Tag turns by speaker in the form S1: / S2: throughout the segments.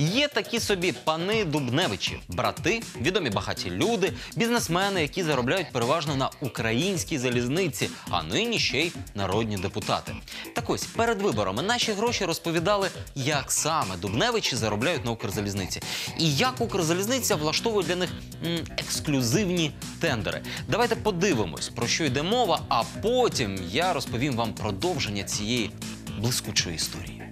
S1: Є такі собі пани Дубневичі, брати, відомі багаті люди, бізнесмени, які заробляють переважно на українській залізниці, а нині ще й народні депутати. Так ось перед виборами наші гроші розповідали, як саме Дубневичі заробляють на Укрзалізниці, і як Укрзалізниця влаштовує для них ексклюзивні тендери. Давайте подивимось, про що йде мова, а потім я розповім вам продовження цієї блискучої історії.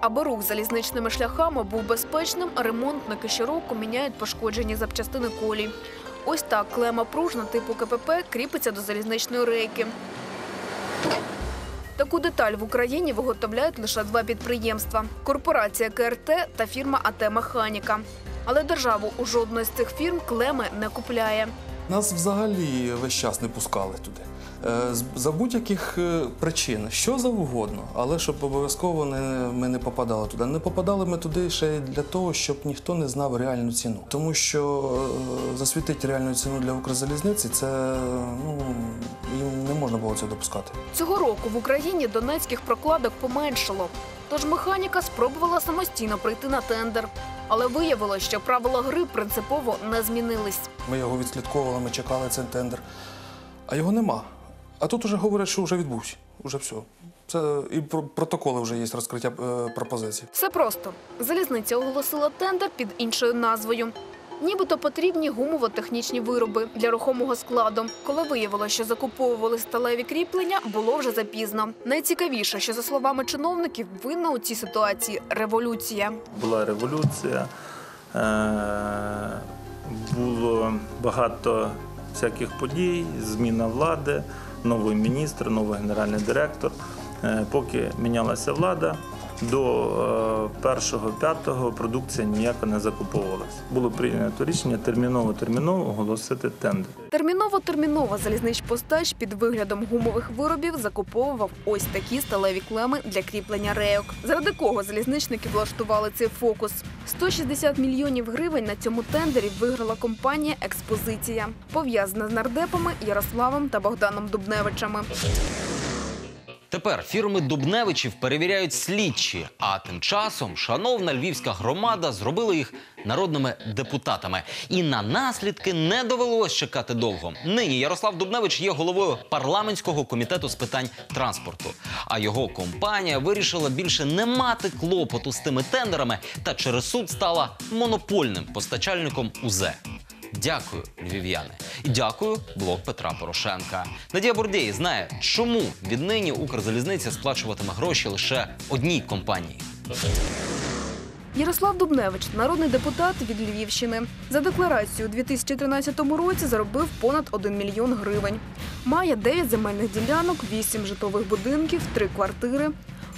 S2: Аби рух залізничними шляхами був безпечним, ремонтники щороку міняють пошкоджені запчастини колій. Ось так клема пружна типу КПП кріпиться до залізничної рейки. Таку деталь в Україні виготовляють лише два підприємства: корпорація КРТ та фірма АТ Механіка. Але державу у жодної з цих фірм клеми не купляє.
S3: Нас взагалі весь час не пускали туди. Е, За будь-яких е, причин, що завгодно, але щоб обов'язково ми не попадали туди. Не попадали ми туди ще й для того, щоб ніхто не знав реальну ціну. Тому що е, засвітити реальну ціну для Укрзалізниці це ну, їм не можна було цього допускати.
S2: Цього року в Україні донецьких прокладок поменшало. Тож механіка спробувала самостійно прийти на тендер. Але виявилось, що правила гри принципово не змінились.
S3: Ми його відслідковували, ми чекали цей тендер, а його нема. А тут уже говорять, що вже відбувся. Уже все. Це і про- протоколи вже є розкриття е, пропозицій.
S2: Все просто. Залізниця оголосила тендер під іншою назвою. Нібито потрібні гумово-технічні вироби для рухомого складу. Коли виявилося, що закуповували сталеві кріплення, було вже запізно. Найцікавіше, що за словами чиновників, винна у цій ситуації революція.
S4: була революція, е, було багато всяких подій, зміна влади, новий міністр, новий генеральний директор. Е, Поки мінялася влада, до е, першого п'ятого продукція ніяка не закуповувалася. Було прийнято рішення терміново терміново оголосити тендер.
S2: Терміново-терміново залізничпостач під виглядом гумових виробів закуповував ось такі сталеві клеми для кріплення рейок. Заради кого залізничники влаштували цей фокус? 160 мільйонів гривень на цьому тендері виграла компанія Експозиція, пов'язана з нардепами Ярославом та Богданом Дубневичами.
S1: Тепер фірми Дубневичів перевіряють слідчі, а тим часом шановна львівська громада зробила їх народними депутатами. І на наслідки не довелось чекати довго. Нині Ярослав Дубневич є головою парламентського комітету з питань транспорту. А його компанія вирішила більше не мати клопоту з тими тендерами та через суд стала монопольним постачальником УЗЕ. Дякую, львів'яни. І дякую блок Петра Порошенка. Надія Бурдєй знає, чому віднині Укрзалізниця сплачуватиме гроші лише одній компанії.
S2: Ярослав Дубневич, народний депутат від Львівщини. За декларацію у 2013 році заробив понад 1 мільйон гривень. Має 9 земельних ділянок, 8 житлових будинків, 3 квартири,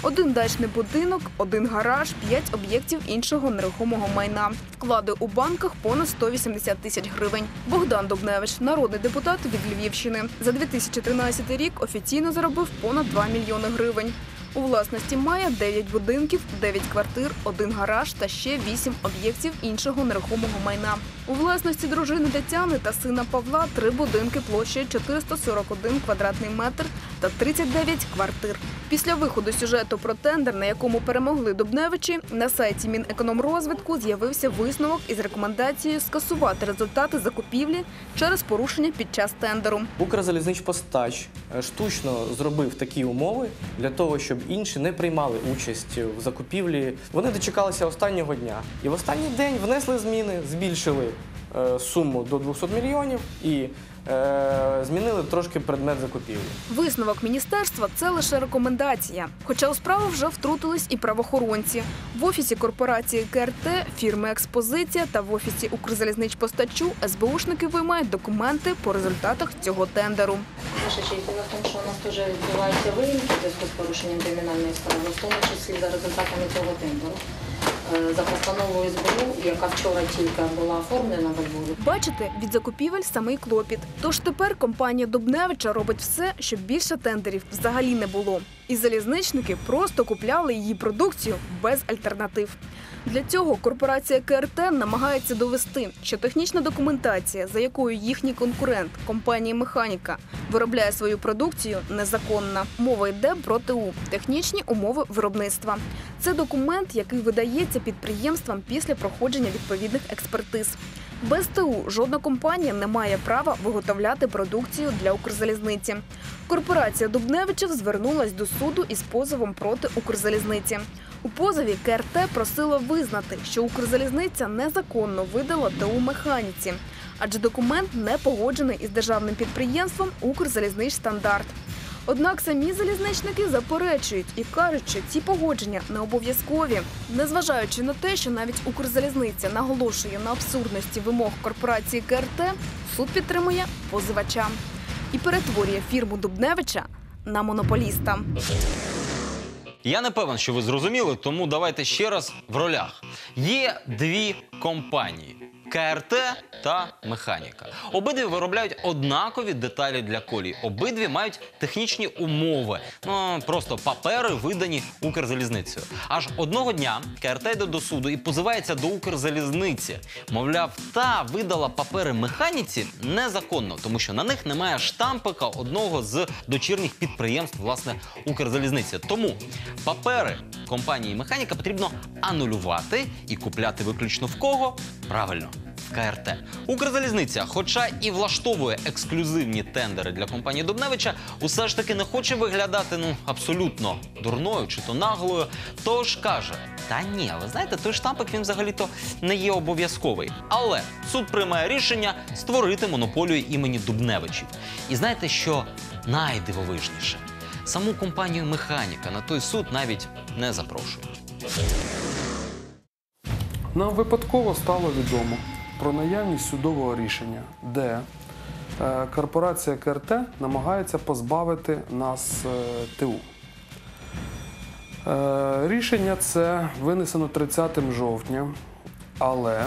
S2: один дачний будинок, один гараж, 5 об'єктів іншого нерухомого майна. Вклади у банках понад 180 тисяч гривень. Богдан Дубневич, народний депутат від Львівщини. За 2013 рік офіційно заробив понад 2 мільйони гривень. У власності має 9 будинків, 9 квартир, один гараж та ще 8 об'єктів іншого нерухомого майна. У власності дружини Тетяни та сина Павла три будинки площею 441 квадратний метр та 39 квартир. Після виходу сюжету про тендер, на якому перемогли Дубневичі, на сайті Мінекономрозвитку з'явився висновок із рекомендацією скасувати результати закупівлі через порушення під час тендеру.
S5: Укрзалізничпостач штучно зробив такі умови для того, щоб інші не приймали участь в закупівлі. Вони дочекалися останнього дня. І в останній день внесли зміни, збільшили суму до 200 мільйонів і е, змінили трошки предмет закупівлі.
S2: Висновок міністерства це лише рекомендація. Хоча у справу вже втрутились і правоохоронці. В офісі корпорації КРТ, фірми Експозиція та в офісі Укрзалізничпостачу СБУшники виймають документи по результатах цього тендеру.
S6: Наша честь, діло в тому, що у нас теж відбуваються виїмки зв'язку з порушенням кримінальної справи, в тому числі за результатами цього тендеру. Е, За постановою СБУ, яка вчора тільки була оформлена в Львові,
S2: Бачите, від закупівель самий клопіт. Тож тепер компанія Дубневича робить все, щоб більше тендерів взагалі не було. І залізничники просто купляли її продукцію без альтернатив. Для цього корпорація КРТ намагається довести, що технічна документація, за якою їхній конкурент компанія Механіка виробляє свою продукцію, незаконна. Мова йде про ТУ технічні умови виробництва. Це документ, який видається підприємствам після проходження відповідних експертиз. Без ТУ жодна компанія не має права виготовляти продукцію для Укрзалізниці. Корпорація Дубневичів звернулась до суду із позовом проти Укрзалізниці. У позові КРТ просила визнати, що Укрзалізниця незаконно видала ТУ механіці, адже документ не погоджений із державним підприємством Укрзалізничстандарт. Однак самі залізничники заперечують і кажуть, що ці погодження не обов'язкові. Незважаючи на те, що навіть Укрзалізниця наголошує на абсурдності вимог корпорації КРТ, суд підтримує позивача і перетворює фірму Дубневича на монополіста.
S1: Я не певен, що ви зрозуміли, тому давайте ще раз в ролях. Є дві компанії. КРТ та механіка. Обидві виробляють однакові деталі для колій. Обидві мають технічні умови. Ну просто папери видані Укрзалізницею. Аж одного дня КРТ йде до суду і позивається до Укрзалізниці. Мовляв, та видала папери механіці незаконно, тому що на них немає штампика одного з дочірніх підприємств власне Укрзалізниці. Тому папери компанії механіка потрібно анулювати і купляти виключно в кого? Правильно. в КРТ. Укрзалізниця, хоча і влаштовує ексклюзивні тендери для компанії Дубневича, усе ж таки не хоче виглядати ну абсолютно дурною чи то наглою. Тож каже: та ні, ви знаєте, той штампик він взагалі-то не є обов'язковий. Але суд приймає рішення створити монополію імені Дубневичів. І знаєте, що найдивовижніше? Саму компанію механіка на той суд навіть не запрошують.
S7: Нам випадково стало відомо про наявність судового рішення, де е, корпорація КРТ намагається позбавити нас е, ТУ. Е, Рішення це винесено 30 жовтня, але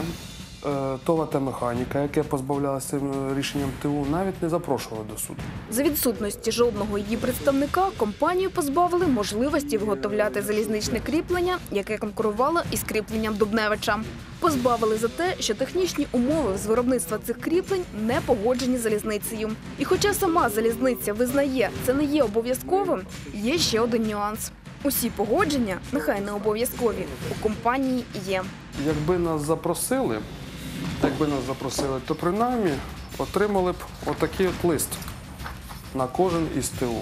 S7: ТОВА та механіка, яке позбавлялося цим е, рішенням ТУ, навіть не запрошували до суду.
S2: За відсутності жодного її представника компанію позбавили можливості виготовляти залізничне кріплення, яке конкурувало із кріпленням Дубневича. Позбавили за те, що технічні умови з виробництва цих кріплень не погоджені залізницею. І хоча сама залізниця визнає, це не є обов'язковим, є ще один нюанс. Усі погодження, нехай не обов'язкові, у компанії є.
S7: Якби нас запросили, якби нас запросили, то принаймні отримали б отакий от лист на кожен із ТУ,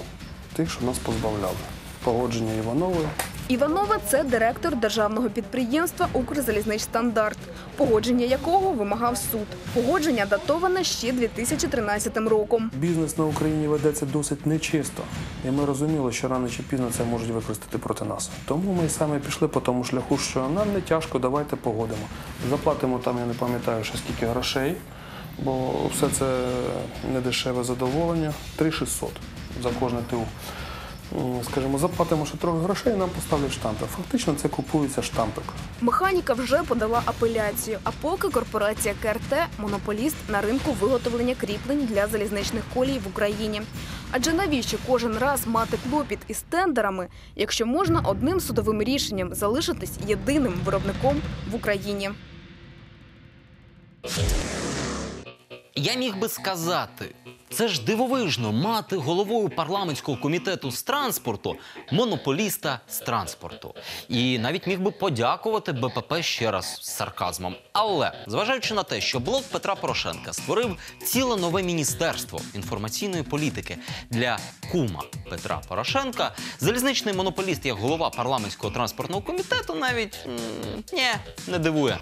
S7: тих, що нас позбавляли. Погодження Іванової.
S2: Іванова це директор державного підприємства Укрзалізничстандарт, погодження якого вимагав суд. Погодження датоване ще 2013 роком.
S7: Бізнес на Україні ведеться досить нечисто, і ми розуміли, що рано чи пізно це можуть використати проти нас. Тому ми саме пішли по тому шляху, що нам не тяжко, давайте погодимо. Заплатимо там, я не пам'ятаю, ще скільки грошей, бо все це недешеве задоволення 3600 за кожне ТУ. Скажімо, заплатимо ще трохи грошей, нам поставлять штампи. Фактично це купується штампик.
S2: Механіка вже подала апеляцію. А поки корпорація КРТ монополіст на ринку виготовлення кріплень для залізничних колій в Україні. Адже навіщо кожен раз мати клопіт із тендерами, якщо можна одним судовим рішенням залишитись єдиним виробником в Україні?
S1: Я міг би сказати, це ж дивовижно мати головою парламентського комітету з транспорту монополіста з транспорту. І навіть міг би подякувати БПП ще раз з сарказмом. Але зважаючи на те, що блок Петра Порошенка створив ціле нове міністерство інформаційної політики для кума Петра Порошенка, залізничний монополіст як голова парламентського транспортного комітету навіть м, ні, не дивує.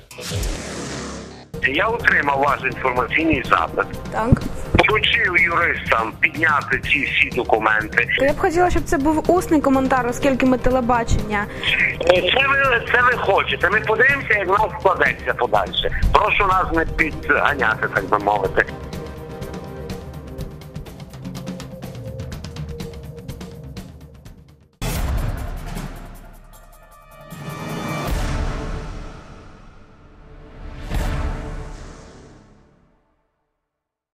S8: Я отримав ваш інформаційний запит.
S2: Так.
S8: Поручив юристам підняти ці всі документи.
S9: Я б хотіла, щоб це був усний коментар, оскільки ми телебачення.
S8: Е, Це ви, це ви хочете. Ми подивимося, як нас складеться подальше. Прошу нас не підганяти, так би мовити.